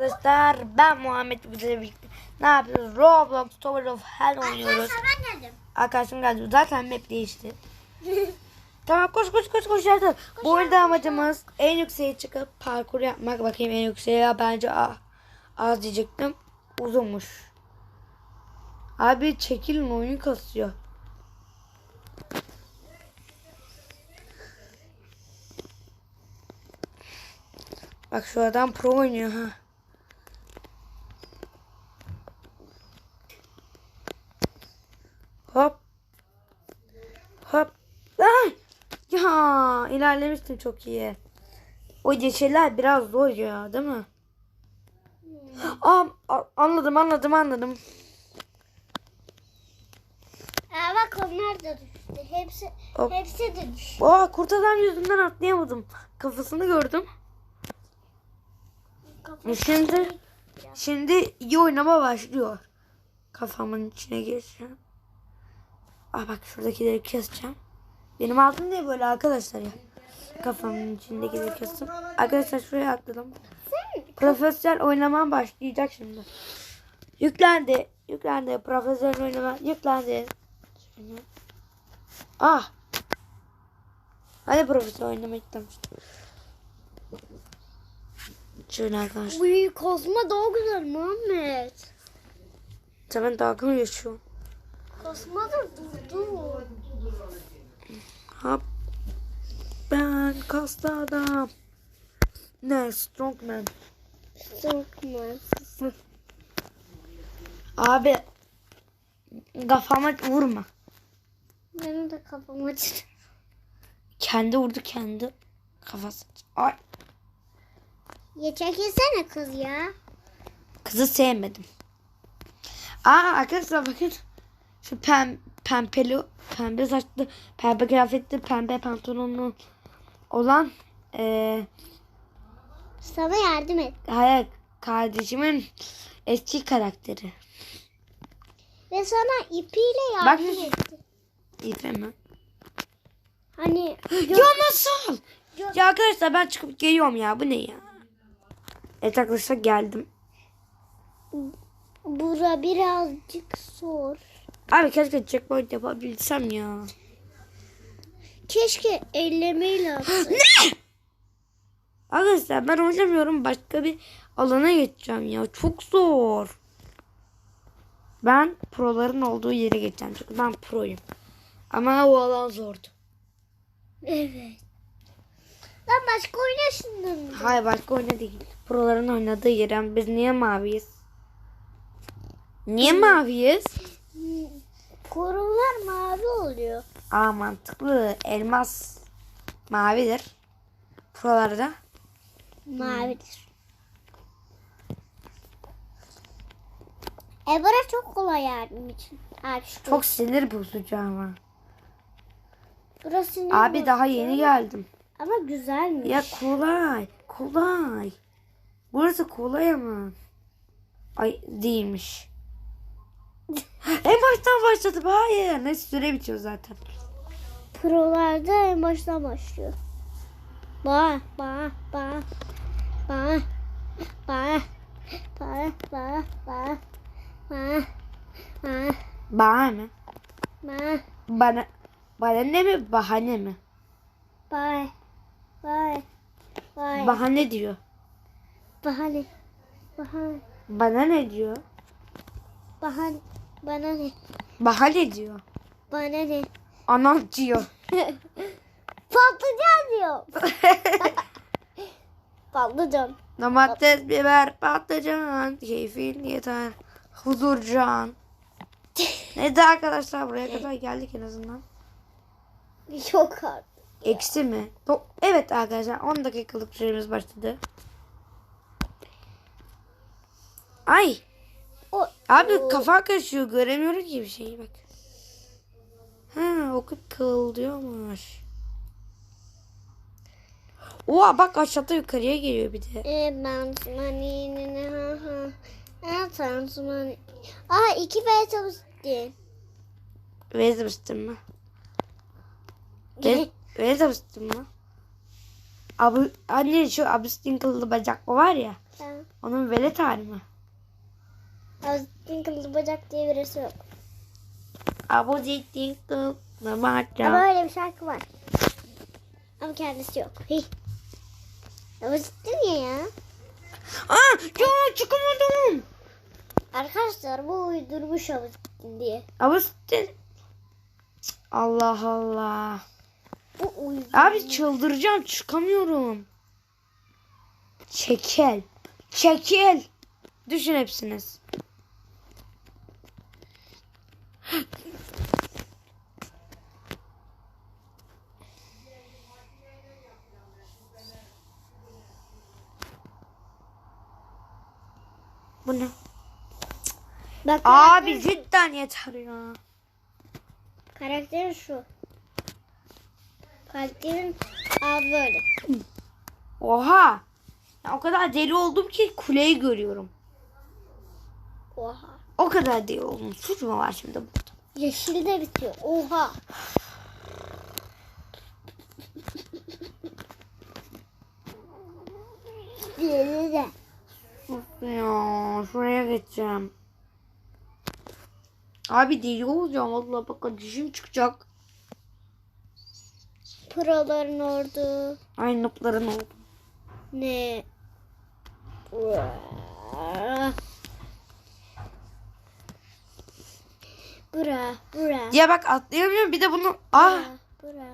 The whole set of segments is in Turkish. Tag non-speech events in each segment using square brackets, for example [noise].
Arkadaşlar ben Muhammed Güzel'le birlikte ne yapıyoruz? Roblox Tower of Hell oynuyoruz. Arkadaşlar ben geldim. Arkadaşım geldi. Zaten map değişti. [laughs] tamam koş koş koş koş yerden. Bu oyunda amacımız en yükseğe çıkıp parkur yapmak. Bakayım en yükseğe ya bence ah, az diyecektim. Uzunmuş. Abi çekilin oyun kasıyor. Bak şu adam pro oynuyor ha. Hop. Hop. Ay! Ya ilerlemiştim çok iyi. O yeşiller biraz zor ya değil mi? Aa, a- anladım anladım anladım. Aa, bak onlar da düştü. Hepsi Hop. hepsi de düştü. Aa kurt adam yüzünden atlayamadım. Kafasını gördüm. Kafası- Şimdi şimdi iyi oynama başlıyor. Kafamın içine gireceğim. Aa bak şuradakileri keseceğim. Benim altım değil böyle arkadaşlar ya. Kafamın içindekileri kestim. Arkadaşlar şuraya atladım. Profesyonel oynamam başlayacak şimdi. Yüklendi. Yüklendi. Profesyonel oynama yüklendi. Ah. Hadi profesyonel oynama yüklemiştim. Şöyle arkadaşlar. Uy Kozma daha güzel Muhammed. Sen dalga mı? Kozma da durdu. Hop. Ben kaslı adam. Ne? Strongman. Sokma. Abi. Kafama vurma. Benim de kafam acıdı. Kendi vurdu kendi. Kafası. Ay. Ya çekilsene kız ya. Kızı sevmedim. Aa arkadaşlar bakın. Şu pem, pembeli, pembe saçlı, pembe kıyafetli, pembe pantolonlu olan eee Sana yardım et. hayır kardeşimin eski karakteri. Ve sana ipiyle Bak yardım şu- etti. İpe mi? Hani [gasps] Ya nasıl? Ya arkadaşlar ben çıkıp geliyorum ya. Bu ne ya? Evet arkadaşlar geldim. bura birazcık zor. Abi keşke checkpoint yapabilsem ya. Keşke ellemeyle atsaydım. [gasps] Arkadaşlar ben oynamıyorum. Başka bir alana geçeceğim ya. Çok zor. Ben proların olduğu yere geçeceğim. Çünkü ben proyum. Ama o alan zordu. evet. Lan başka oynasın Hayır başka oyna değil. Proların oynadığı yere. Biz niye maviyiz? Niye maviyiz? Korular mavi oluyor. Aa mantıklı. Elmas mavidir. Prolarda. Mavidir. E bura çok kolay yardım için. Abi Çok sinir bozucu ama. Burası ne Abi daha burası? yeni geldim. Ama güzelmiş. Ya kolay. Kolay. Burası kolay ama. Ay değilmiş. [laughs] en baştan başladım. Hayır. Neyse süre bitiyor zaten. Prolarda en baştan başlıyor. Ba ba ba ba ba ba ba ba ba ba Bahane mi? ba Bana, bana ne mi? Bahane mi? ba ba ba Bahane diyor. bahane bahane Bana ne diyor? bahane bana ne Bahane diyor. bana ne Anam diyor. [laughs] patlıcan diyor [laughs] patlıcan Domates, biber, patlıcan, keyfin yeter, huzurcan. [laughs] Neydi arkadaşlar buraya kadar geldik en azından. yok artık Eksi mi? Evet arkadaşlar 10 dakikalık süremiz başladı. Ay o abi kafa karışıyor göremiyorum ki bir şeyi bak. Ha okup kıvıldıyormuş. Oha bak aşağıda yukarıya geliyor bir de. E ben ne ha ha. E tansmani. Aa iki ve çalıştı. Vezmiştim mi? Ve, Vezmiştim mi? Abi, anne şu abistin kıllı bacak o var ya. Tamam. Onun velet hali mi? Kıllı bacak diye birisi yok. Abuzettin Ama kılmaca. öyle bir şarkı var. Ama kendisi yok. Hi. Aziz'in niye ya? Aa ya çıkamadım. Arkadaşlar bu uydurmuş Aziz'in diye. Abuzettin. Allah Allah. Bu uydurmuş. Abi çıldıracağım çıkamıyorum. Çekil. Çekil. Düşün hepsiniz. Bu ne? Bak Abi cidden yeter ya. Karakteri şu. Karakterin adı böyle. Oha. Ya o kadar deli oldum ki kuleyi görüyorum. Oha. O kadar deli oldum. Suç mu var şimdi burada? Yeşil de bitiyor. Oha. Diğeri de. Ya. Şuraya geçeceğim. Abi deli olacağım. Valla bak dişim çıkacak. Proların ordu. Ay nıpların oldu. Ne? Bura, bura. Ya bak atlayamıyorum bir de bunu. Ah. Bura, bura.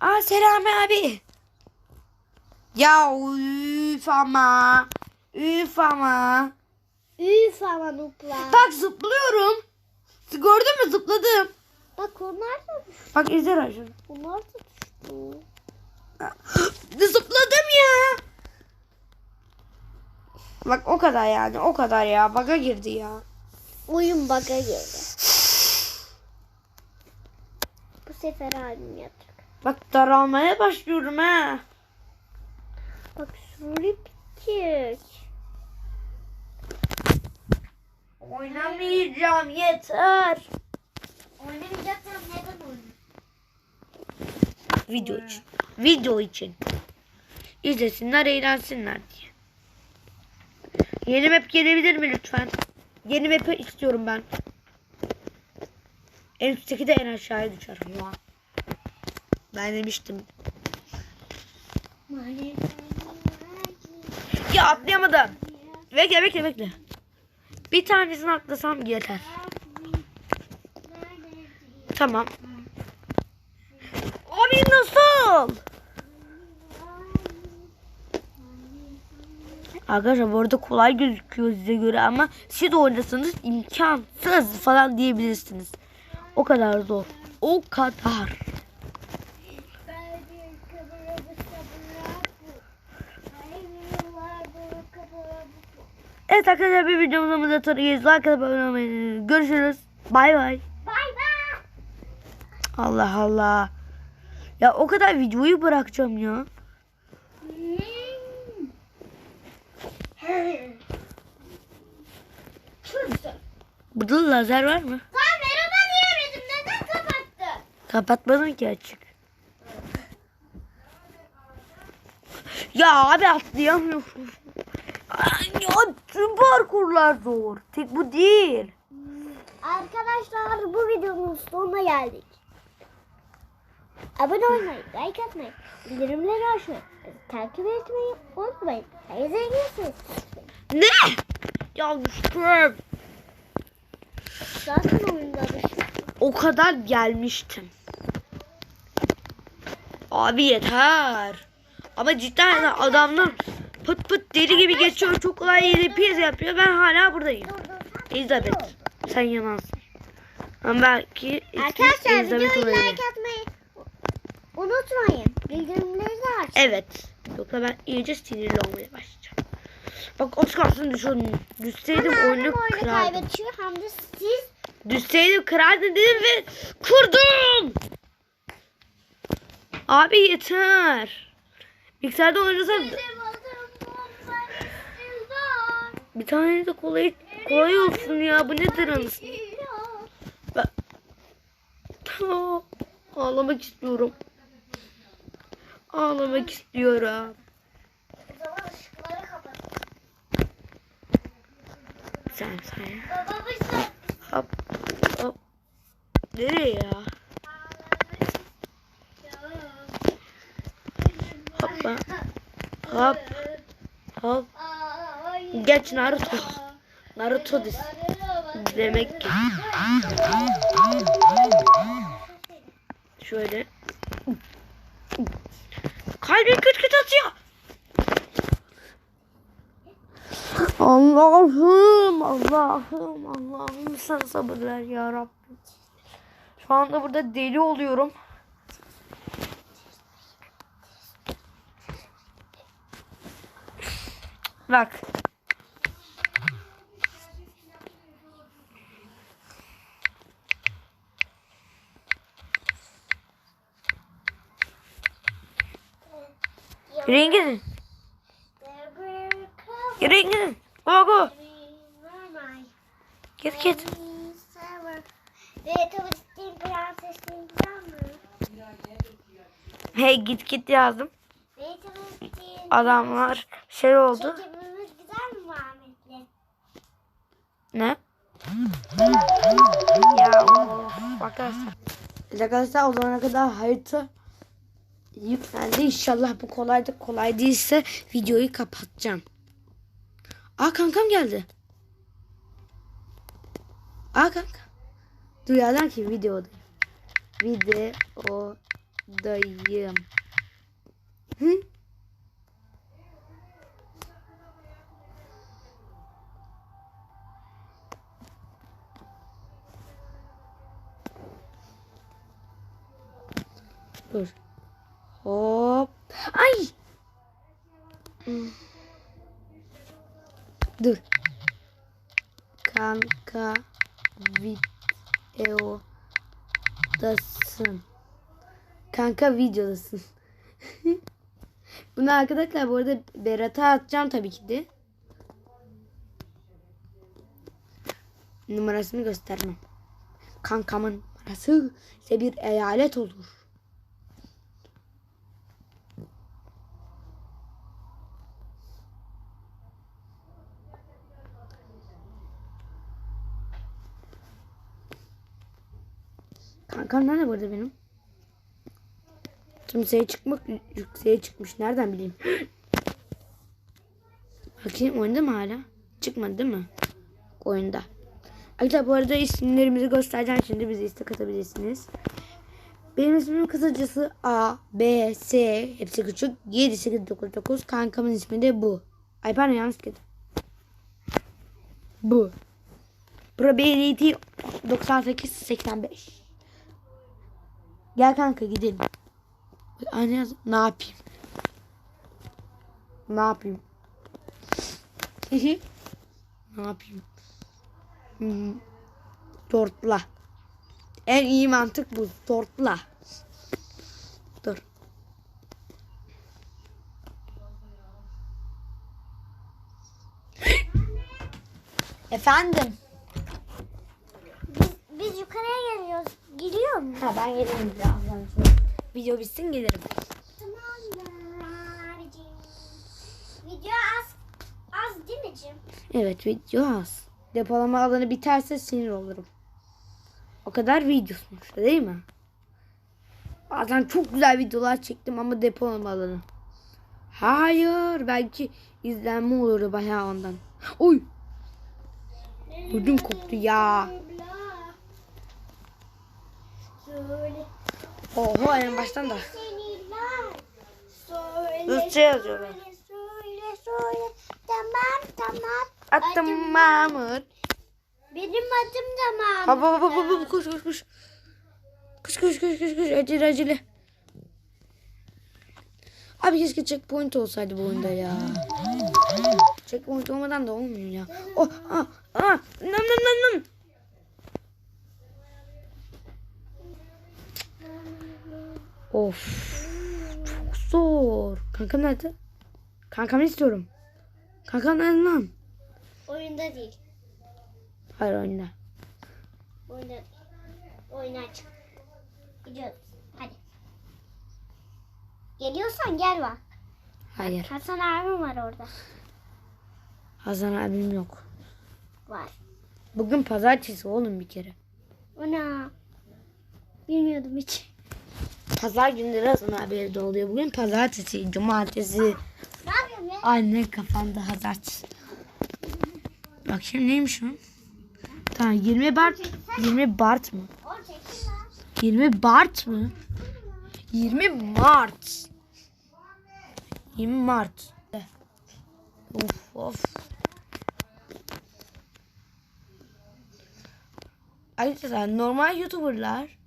Ah Selami abi. Ya üf ama. Üf ama. Üf ama nupla. Bak zıplıyorum. Gördün mü zıpladım. Bak onlar da düştü. Bak izle Rajan. Onlar da düştü. [gasps] Zıpladım ya. Bak o kadar yani o kadar ya. Baga girdi ya. Oyun bug'a girdi. Bu sefer abim yapacak. Bak daralmaya başlıyorum ha. Bak şurayı bitecek. Oynamayacağım yeter. Oynamayacaksan neden oynayayım? Video için. Video için. İzlesinler eğlensinler diye. Yeni map gelebilir mi lütfen? Yeni map'i istiyorum ben. En üstteki de en aşağıya düşer. Mua. Ben demiştim. Ya atlayamadım. Bekle bekle bekle. Bir tanesini atlasam yeter. Tamam. Abi nasıl? Arkadaşlar bu arada kolay gözüküyor size göre ama siz oynasanız imkansız falan diyebilirsiniz. O kadar zor. O kadar. Evet arkadaşlar bir videomuzda da tanıyız. Like atıp abone olmayı. Görüşürüz. Bay bay. Bay bay. Allah Allah. Ya o kadar videoyu bırakacağım ya. Burada lazer var mı? Tamam merhaba diyemedim. Neden kapattın? Kapatmadın ki açık. Ya abi atlayamıyorum. Ay, Ya tüm parkurlar zor. Tek bu değil. Arkadaşlar bu videonun sonuna geldik. Abone olmayı, like atmayı, bildirimleri açmayı, takip etmeyi unutmayın. Hayırlı görüşürüz. Ne? Yanlıştım. Zaten oyunda düşün. O kadar gelmiştim. Abi yeter. Ama cidden adamlar pıt pıt deli gibi geçiyor. Çok kolay yeri piyasa yapıyor. Ben hala buradayım. Elizabeth. Sen yanansın. Ama belki Arkadaşlar Elizabeth videoyu olabilir. like atmayı unutmayın. Bildirimleri de aç. Evet. Yoksa ben iyice sinirli olmaya başlayacağım. Bak kalsın düşüyordum. Düşseydim oyunu oyunu kırardım. kaybediyor hem de siz Düşseydim kırardım dedim ve kurdum. Abi yeter. Bilgisayarda oynasam bir tane de kolay kolay olsun ya. Bu nedir anasını? Ben... Ağlamak istiyorum. Ağlamak istiyorum. Sen sen. Baba bir. Hop. Hop. Nereye ya? Hoppa. Hop. Hop. Geç Naruto. Naruto dis. Demek ki. Şöyle. Kalbim küt küt atıyor. Allah'ım, Allah'ım, Allah'ım sen sabır ver ya Rabbim. Şu anda burada deli oluyorum. Bak. Yürüyün gidin. Go go. Git git. Hey git git yazdım. Adamlar şey oldu. Ne? ya of, arkadaşlar. Arkadaşlar o zamana kadar harita yüklendi. İnşallah bu kolay da kolay değilse videoyu kapatacağım. Aa kankam geldi. Aa kanka. Duyarlar ki videodayım. Videodayım. Hı? Dur. Hop. Ay. Dur. Kanka videodasın. Kanka videodasın. [laughs] Bunu arkadaşlar bu arada Berat'a atacağım tabii ki de. Numarasını göstermem. Kankamın numarası ise bir eyalet olur. Kankam nerede burada benim? Kimseye çıkmak yükseğe çıkmış. Nereden bileyim? [gasps] Bakayım oyunda mı hala? Çıkmadı değil mi? Oyunda. Arkadaşlar bu arada isimlerimizi göstereceğim şimdi bize istek atabilirsiniz. Benim ismim kısacası A, B, S hepsi küçük 7, 8, 9, 9 kankamın ismi de bu. Ay pardon yanlış dedim. Bu. Probability 98, 85. Gel kanka gidelim. Anne yaz- ne yapayım? Ne yapayım? [laughs] ne yapayım? Hmm. Tortla. En iyi mantık bu. Tortla. Dur. Efendim. Biz, biz yukarıya geliyoruz. Geliyor mu? Ha ben gelirim birazdan. Video bitsin gelirim. Tamam. Video az az değil mi Cim? Evet video az. Depolama alanı biterse sinir olurum. O kadar video sonuçta değil mi? Bazen çok güzel videolar çektim ama depolama alanı. Hayır belki izlenme olurdu bayağı ondan. Oy ödüm koptu ya. Oho en baştan da. Rusça yazıyorlar. Söyle. Tamam tamam. Attım Mahmut. Benim adım da Mahmut. Hop hop hop koş koş koş. Koş koş koş koş koş acele acele. Abi keşke checkpoint olsaydı bu oyunda ya. Checkpoint olmadan da olmuyor ya. Oh ah ah nam nam nam nam. Of çok zor. Kankam nerede? Kankamı istiyorum. Kankam nerede lan? Oyunda değil. Hayır oyunda. Oyunda değil. Oyuna çık. Gidiyoruz. Hadi. Geliyorsan gel bak. Hayır. Hasan abim var orada. Hasan abim yok. var. Bugün pazartesi oğlum bir kere. Ana. Bilmiyordum hiç. Pazar günleri Hasan abi evde oluyor. Bugün pazartesi, cumartesi. Ne yapıyorsun ya? Anne kafamda hazar. Bak şimdi neymiş o? Tamam 20 bart. 20 bart mı? O çekil lan. 20 bart mı? 20 Mart. 20 Mart. Of of. Arkadaşlar normal YouTuber'lar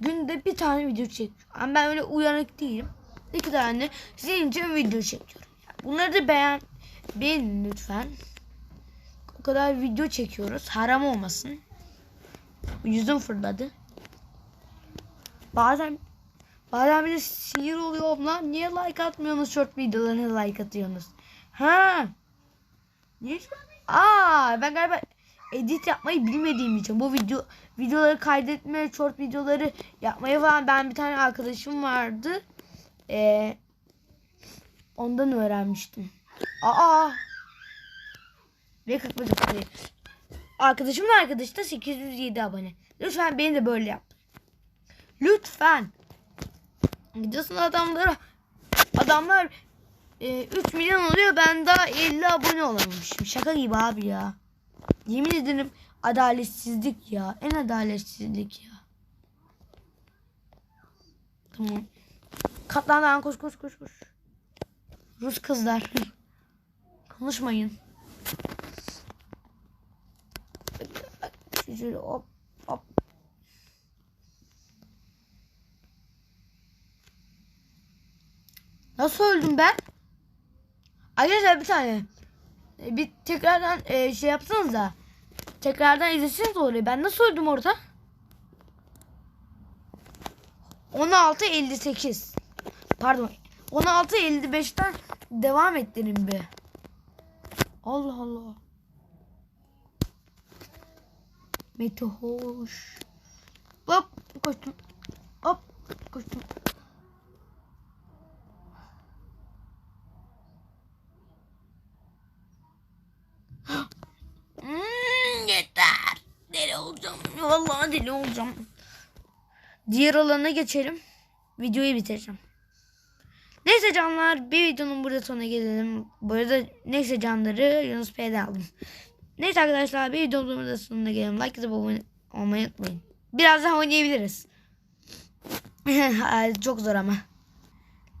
günde bir tane video çekiyor. Ama ben öyle uyanık değilim. İki tane sizin için video çekiyorum. Bunları da beğen beğenin lütfen. O kadar video çekiyoruz. Haram olmasın. Yüzüm fırladı. Bazen bazen bir de sinir oluyorum lan. Niye like atmıyorsunuz short videolarına like atıyorsunuz? Ha? Niye? Aa ben galiba edit yapmayı bilmediğim için bu video videoları kaydetme, short videoları yapmayı falan ben bir tane arkadaşım vardı. Ee, ondan öğrenmiştim. Aa. Ve 45 abone. Arkadaşımın arkadaşı da 807 abone. Lütfen beni de böyle yap. Lütfen. Gidiyorsun adamlara. Adamlar e, 3 milyon oluyor. Ben daha 50 abone olamamışım. Şaka gibi abi ya. Yemin ederim adaletsizlik ya. En adaletsizlik ya. Tamam. Katlandan koş koş koş koş. Rus kızlar. [laughs] Konuşmayın. Şöyle hop hop. Nasıl öldüm ben? Arkadaşlar bir tane. Bir tekrardan e, şey yapsanız da. Tekrardan izleseniz orayı. Ben nasıl öldüm orada? 16 58. Pardon. 16 55'ten devam ettirin bir. Allah Allah. Mete hoş. Hop koştum. Hop koştum. [gasps] Hmm, yeter. Deli olacağım. Vallahi deli olacağım. Diğer alana geçelim. Videoyu bitireceğim. Neyse canlar bir videonun burada sonuna gelelim. Bu arada neyse canları Yunus P'den aldım. Neyse arkadaşlar bir videonun burada sonuna gelelim. Like atıp abone olmayı unutmayın. Biraz daha oynayabiliriz. [laughs] Ay, Çok zor ama.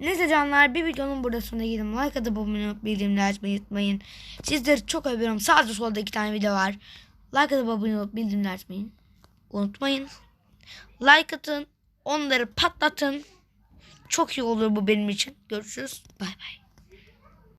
Neyse canlar bir videonun burada sonuna gelelim. Like atıp abone olup bildirimleri açmayı unutmayın. Sizleri çok öpüyorum. Sağda solda iki tane video var. Like atıp abone olup bildirimleri açmayı unutmayın. Like atın. Onları patlatın. Çok iyi olur bu benim için. Görüşürüz. Bay bay.